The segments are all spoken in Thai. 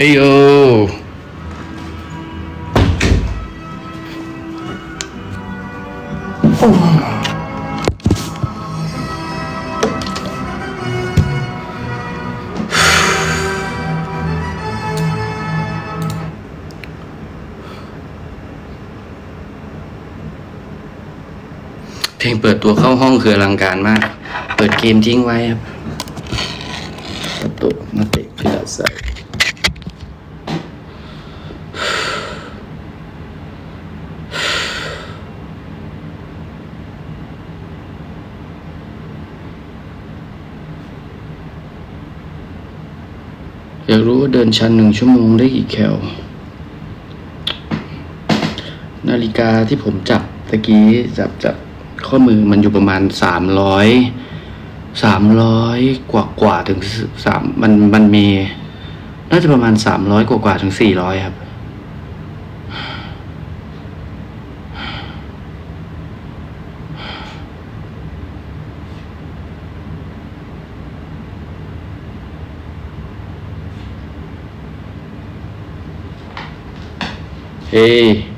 เฮ้ยโยเพลงเปิดตัวเข้าห้องคืออลังการมาก เปิดเกมทิ้งไว้ครับตัวมาเตะพิลาใส่อยากรู้ว่าเดิ นชันหนึ่งชั่วโมงได้กี่แคล นาฬิกาที่ผมจับตะกี้จับจับข้อมือมันอยู่ประมาณสามร้อยสามร้อยกว่ากว่าถึงสามมันมันมี น่าจะประมาณสามร้อยกว่ากว่าถึงสี่ร้อยครับ Hey.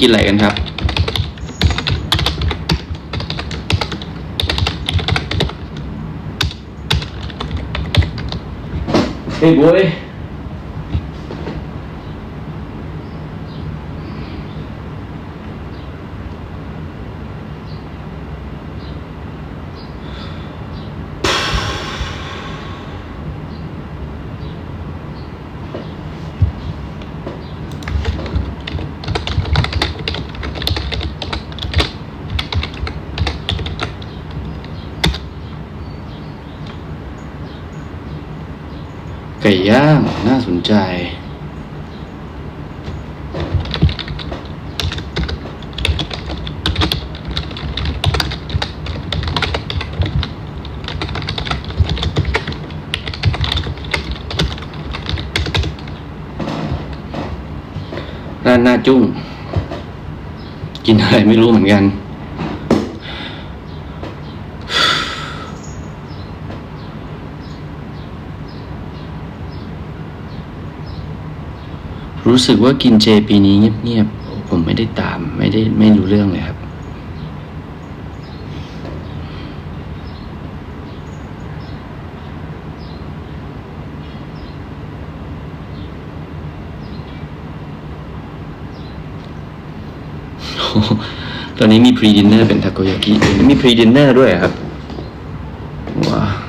กินอะไรกันครับ เฮ้ยบอยไก่ย่าง น่าสนใจ ร้านหน้าจุ้ง กินอะไรไม่รู้เหมือนกัน รู้สึกว่ากินเจปีนี้เงียบๆผมไม่ได้ตาม ไม่ได้ไม่รู้เรื่องเลยครับ ตอนนี้มีพรีดินเนอร์เป็นทาโกยากิมีพรีดินเนอร์ด้วยเหรอครับว้าว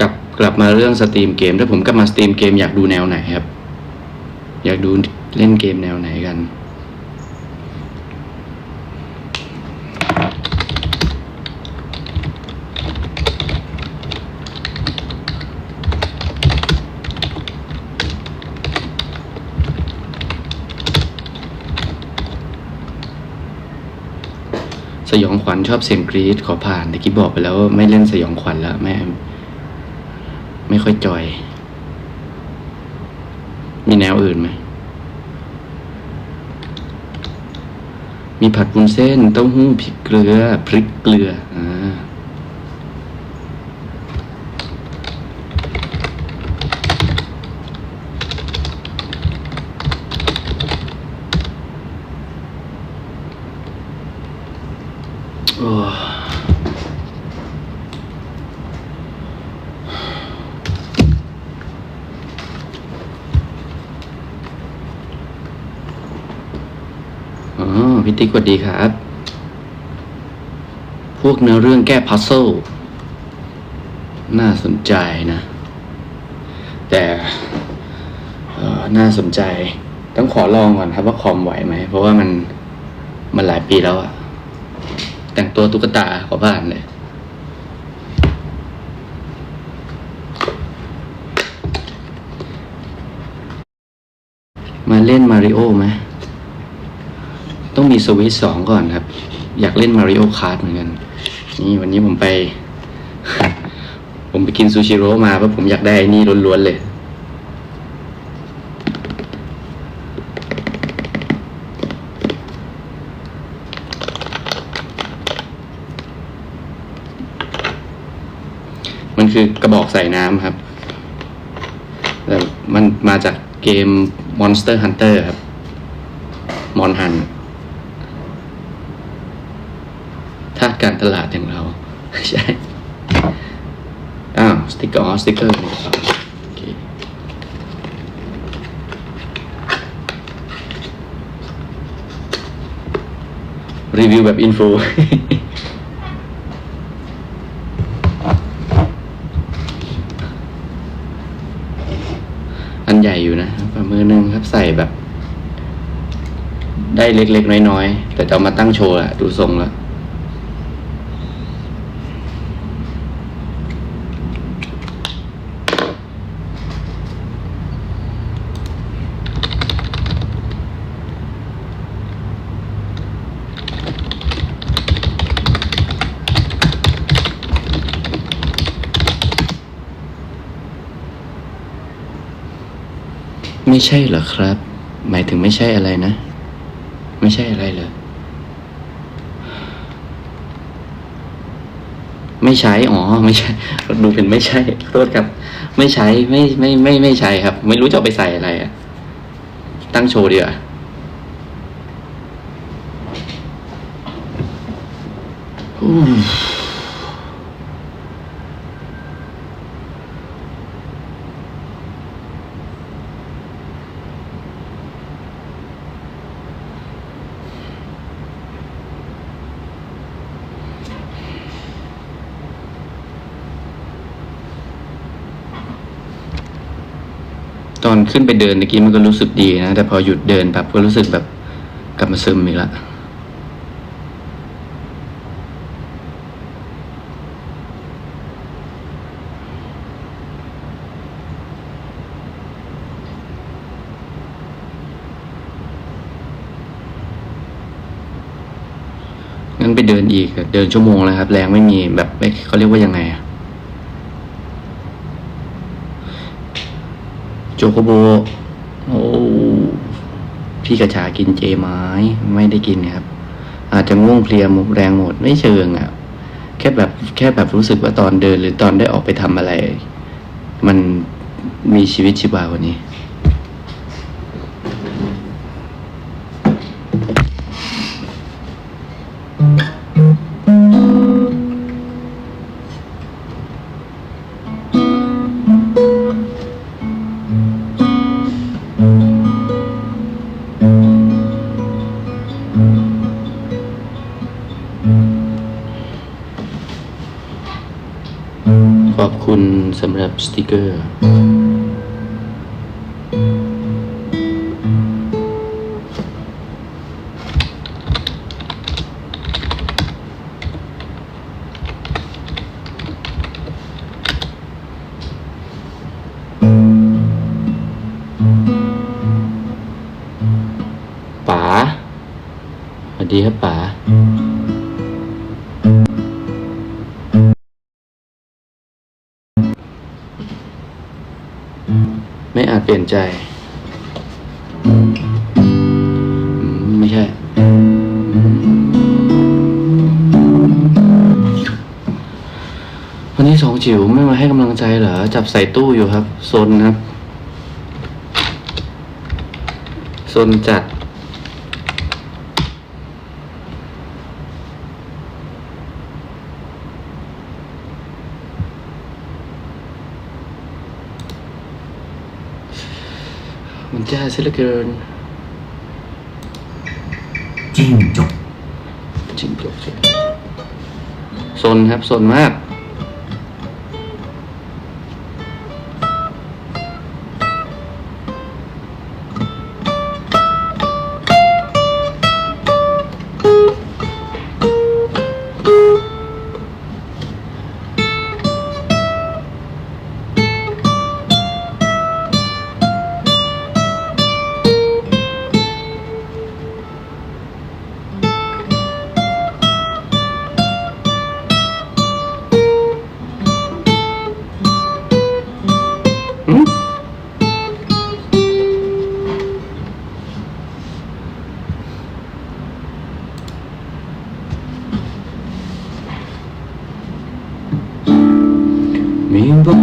กลับกลับมาเรื่องสตรีมเกม ถ้าผมกลับมาสตรีมเกมอยากดูแนวไหนครับ อยากดูเล่นเกมแนวไหนกัน ยองขวัญชอบเสียงกรี๊ดขอผ่านตะกี้บอกไปแล้วไม่เล่นสยองขวัญแล้วแม่ไม่ค่อยจอย มีแนวอื่นไหม มีผัดวุ้นเส้น เต้าหู้พริกเกลือ พริกเกลืออ่า โอ้อ๋อพี่ ติ๊กสวัสดีครับ พวกเนื้อเรื่องแก้พัซเซิลน่าสนใจนะ แต่น่าสนใจ ต้องขอลองก่อนครับว่าคอมไหวไหม เพราะว่ามันมันหลายปีแล้วอะแต่งตัวตุ๊กตาขอบ้านเลยมาเล่นมาริโอไหม ต้องมีสวิตสองก่อนครับ อยากเล่นมาริโอคาร์ดเหมือนกัน นี่วันนี้ผมไป ผมไปกินซูชิโร่มาเพราะผมอยากได้ไอ้นี่ล้วนๆเลย มันคือกระบอกใส่น้ำครับ แต่มันมาจากเกม Monster Hunter ครับ มอนฮัน ถ้าตุการตลาดอย่างเรา ใช่ อ้าว สติกเกอร์สติกเกอร์นี่รีวิวแบบอินโฟอันใหญ่อยู่นะฝ่ามือหนึงครับใส่แบบ ได้เล็กๆ น้อยๆ แต่จะเอามาตั้งโชว์อะดูทรงแล้ว ไม่ใช่เหรอครับ หมายถึงไม่ใช่อะไรนะ ไม่ใช่อะไรเหรอ ไม่ใช้ อ๋อ ไม่ใช่ ดูเป็นไม่ใช่ โทษครับ ไม่ใช้ ไม่ ไม่ ไม่ ไม่ใช้ครับ ไม่รู้จะไปใส่อะไรอะตั้งโชว์ดีกว่าอู้ต ขึ้นไปเดินเมื่อกี้มันก็รู้สึกดีนะ แต่พอหยุดเดินแบบก็รู้สึกแบบกลับมาซึมอีกแล้วงั้นไปเดินอีกเดินชั่วโมงแล้วครับ แรงไม่มีแบบเขาเรียกว่ายังไงอะ โจโคโบ โอ้พี่กระชากินเจไม้ไม่ได้กินครับ อาจจะง่วงเพลียหมดแรงหมดไม่เชิงอะ่ะแค่แบบแค่แบบรู้สึกว่าตอนเดินหรือตอนได้ออกไปทำอะไร มันมีชีวิตชีวากว่านี้ สำหรับสติกเกอร์ ป๋าสวัสดีครับป๋า ปลี่ยนใจ ไม่ใช่ วันนี้สองจิ๋วไม่มาให้กำลังใจเหรอ จับใส่ตู้อยู่ครับ โซนครับ โซนจัด มันจ้าซะเหลือเกิน จิ้งจกจริงจบสิโซนครับโซนมาก ไม่บอก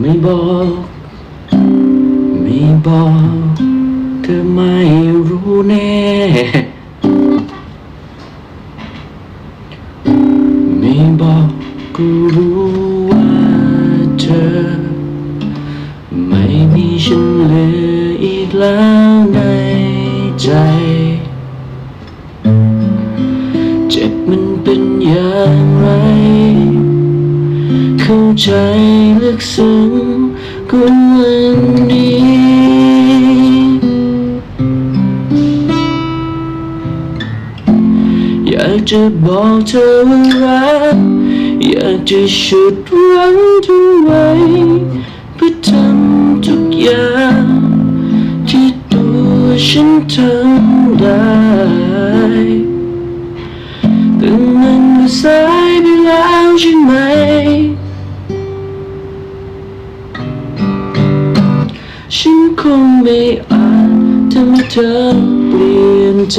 ไม่บอกไม่บอกเธอไม่รู้แน่ไม่บอกก็รู้ว่าเธอ ไม่มีฉันเหลืออีกแล้ว เข้าใจลึกซึ้งกว่าวันนี้อยากจะบอกเธอว่ารักอยากจะชุดรั้งเธอไว้ ธอเปลี่ยนใจ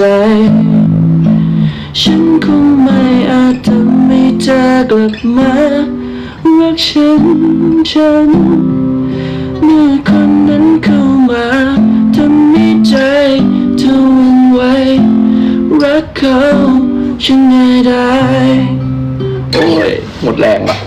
ฉันคงไม่อาจทำให้เธอกลับมารักฉันฉัน เมื่อคนนั้นเข้ามาทำให้ใจเธอวันไหวรักเขาฉันไม่ได้ โอ้ย หมดแรงว่ะ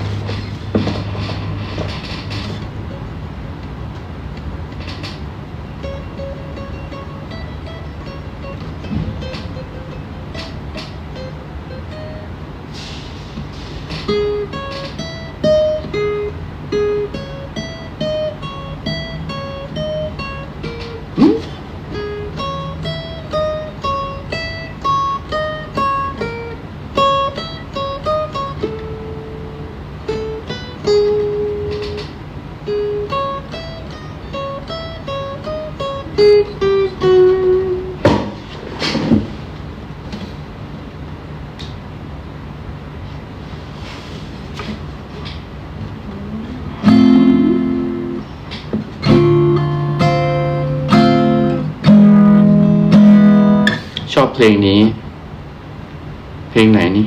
อบเพลงนี้ เพลงไหนนี่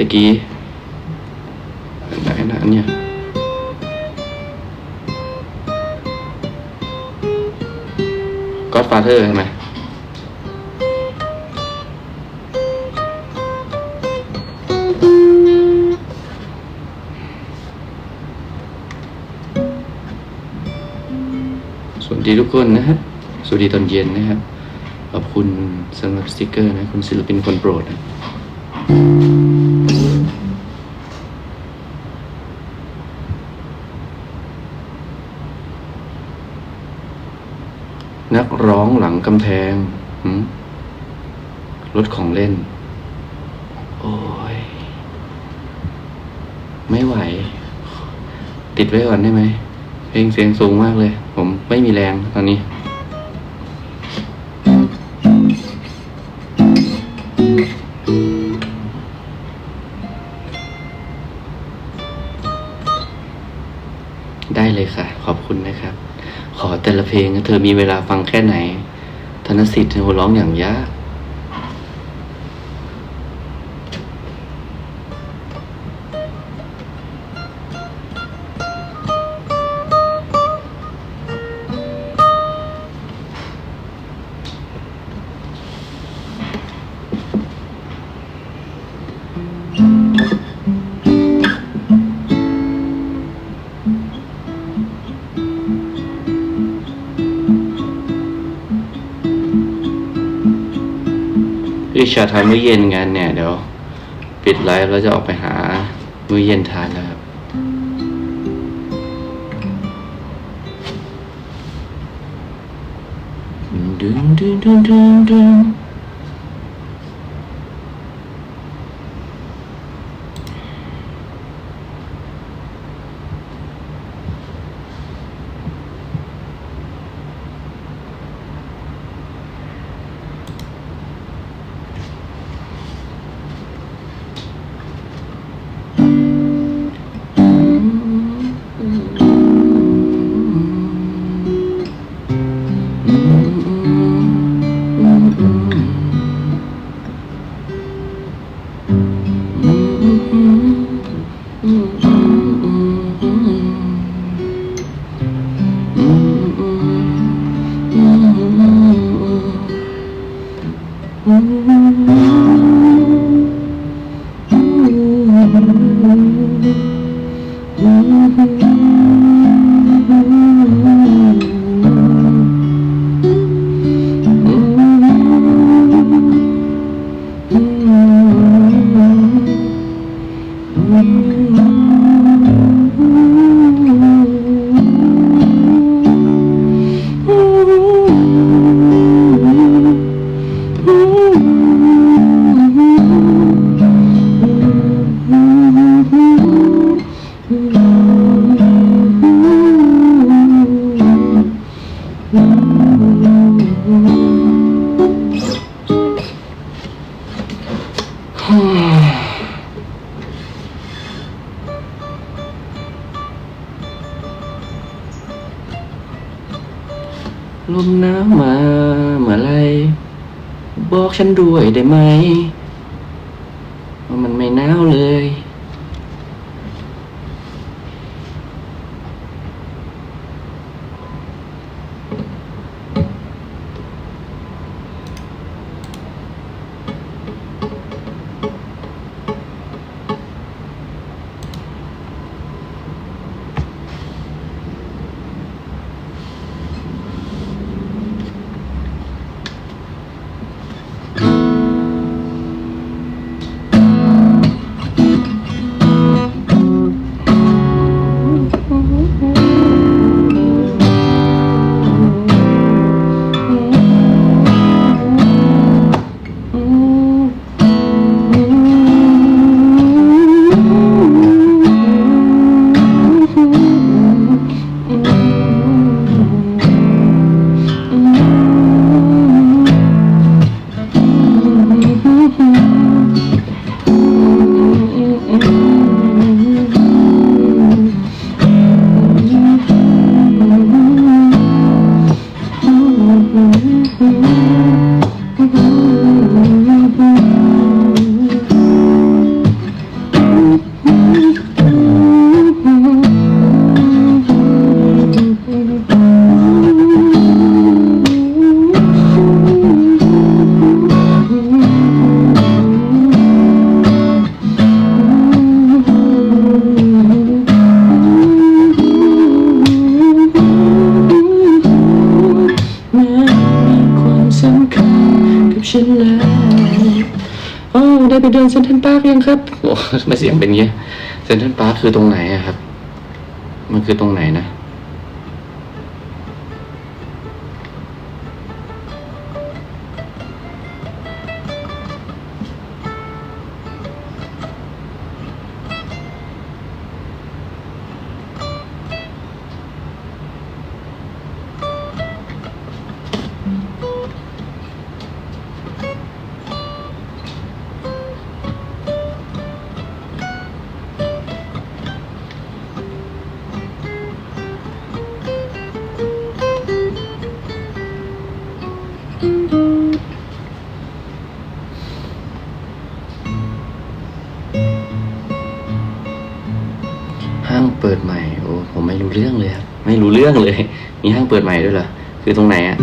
ตะกี้ไหนนะอันเนี่ยก็ฟาเธอร์ใช่ไหมสวัสดีทุกคนนะฮะสวัสดีตอนเย็นนะครับ ขอบคุณสำหรับสติกเกอร์นะ คุณศิลปินคนโปรดนะ นักร้องหลังกำแพงรถของเล่น โอ้ย ไม่ไหว ติดไว้ก่อนได้ไหม เพลงเสียงสูงมากเลย ผมไม่มีแรงตอนนี้ได้เลยค่ะ ขอบคุณนะครับ ขอแต่ละเพลงเธอมีเวลาฟังแค่ไหน ธนสิทธิ์เธอร้องอย่างยาก ชาทานมื้อเย็นกันเนี่ยเดี๋ยวปิดไลฟ์แล้วจะออกไปหามื้อเย็นทานนะครับดึงดึงดึงดึงดึง ล มาวมาเมื่อไร บอกฉันด้วยได้ไหม เดินเซนทรัลปาร์คยังครับโอ้ไม่เสียงเป็นอย่างงี้เซนทรัลปาร์คคือตรงไหนอะครับ มันคือตรงไหนนะ เรื่องเลยครับไม่รู้เรื่องเลย มีห้างเปิดใหม่ด้วยเหรอคือตรงไหนอะ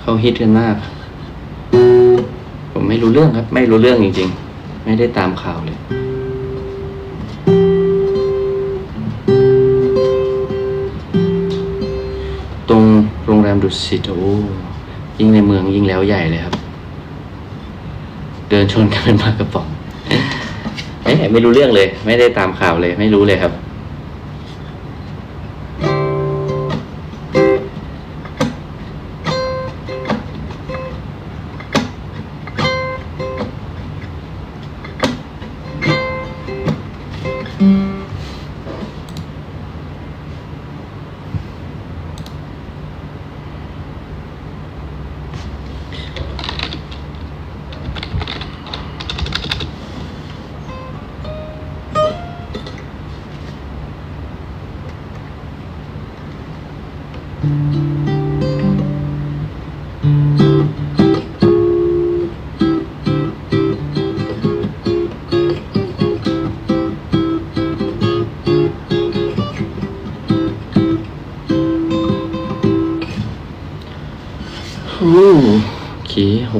เขาฮิตกันมาก ผมไม่รู้เรื่องครับ ไม่รู้เรื่องจริง ๆ ไม่ได้ตามข่าวเลยตรงโรงแรมดุสิตโอ้ ยิ่งในเมืองยิ่งแล้วใหญ่เลยครับ เดินชนกันเป็นปลากระป๋องไม่ไม่รู้เรื่องเลย ไม่ได้ตามข่าวเลย ไม่รู้เลยครับ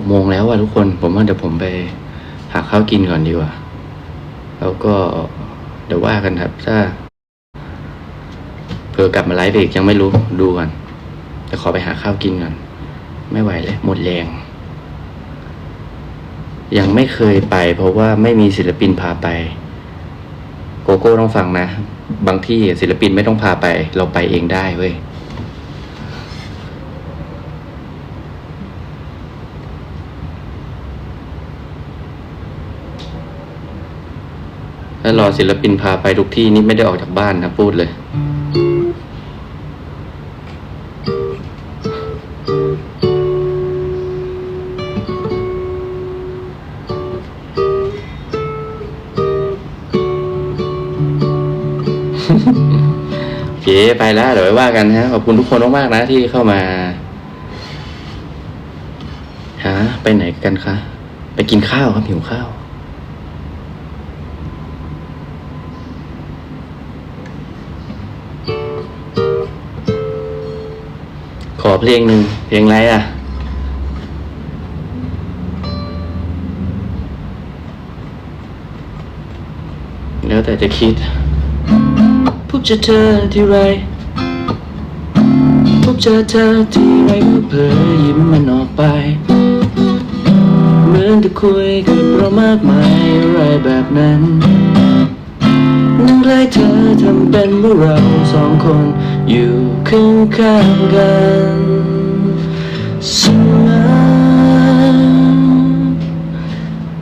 กโมงแล้วว่ะทุกคน ผมว่าเดี๋ยวผมไปหาข้าวกินก่อนดีกว่า แล้วก็เดี๋ยวว่ากันครับ ถ้าเผื่อกลับมาไลฟ์เบรกยังไม่รู้ดูก่อนเดี๋ยวขอไปหาข้าวกินก่อน ไม่ไหวเลยหมดแรง ยังไม่เคยไป เพราะว่าไม่มีศิลปินพาไป โกโก้ต้องฟังนะ บางที่ศิลปินไม่ต้องพาไป เราไปเองได้เว้ย ถ้ารอศิลปินพาไปทุกที่นี่ไม่ได้ออกจากบ้านนะพูดเลยโอเคไปแล้วเดี๋ยวไว้ว่ากันฮะขอบคุณทุกคนมากๆนะที่เข้ามาหาไปไหนกันคะ ไปกินข้าวครับหิวข้าว ขอเพลงหนึ่งเพลงอะไรอะ แล้วแต่จะคิดพบเจอเธอที่ไรพบเจอเธอที่ไรก็เผลอยิ้มมันออกไป เหมือนจะคุยกับเรามากมายอะไรแบบนั้นนั่งใกล้เธอทำเป็นว่าเราสองคน อยู่ข้างข้างกันเสมอ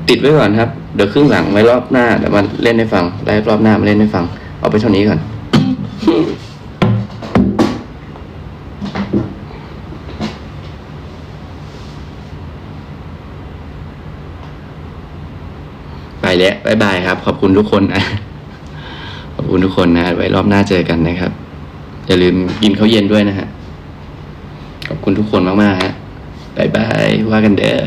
ติดไว้ก่อนครับ เดี๋ยวครึ่งหลังไว้รอบหน้าเดี๋ยวมาเล่นให้ฟังไลฟ์รอบหน้ามาเล่นให้ฟัง เอาไปเท่านี้ก่อนไปแล้วบายบายครับ ขอบคุณทุกคนนะ ขอบคุณทุกคนนะ ไว้รอบหน้าเจอกันนะครับ อย่าลืมกินข้าวเย็นด้วยนะฮะ ขอบคุณทุกคนมากๆฮะบายบายว่ากันเด้อ